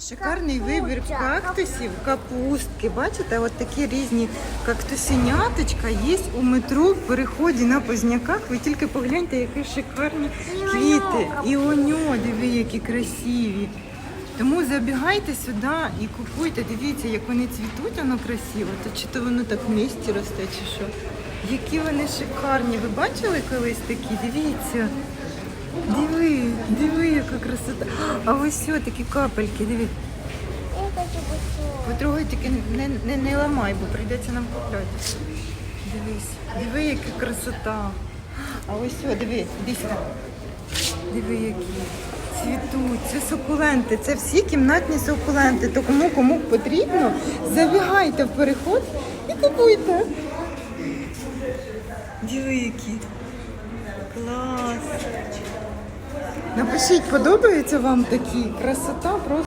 Шикарний вибір кактусів, капустки. Бачите, от такі різні кактусеняточка є у метро в переході на Позняках. Ви тільки погляньте, які шикарні квіти. І оньо, диви, які красиві. Тому забігайте сюди і купуйте. Дивіться, як вони цвітуть, воно красиво. То чи то воно так в місті росте, чи що. Які вони шикарні. Ви бачили колись такі? Дивіться. Яка красота. А ось все, такі капельки, диви. Я хочу. Потрогай тільки не, не, не ламай, бо прийдеться нам купляти. Дивись, диви, яка красота. А ось все, диви, сюди. Диви, які цвітуть. Це сукуленти. Це всі кімнатні сукуленти. То кому кому потрібно, забігайте в переход і купуйте. Диви, які. Клас. Напишіть, подобається вам такі? Красота просто.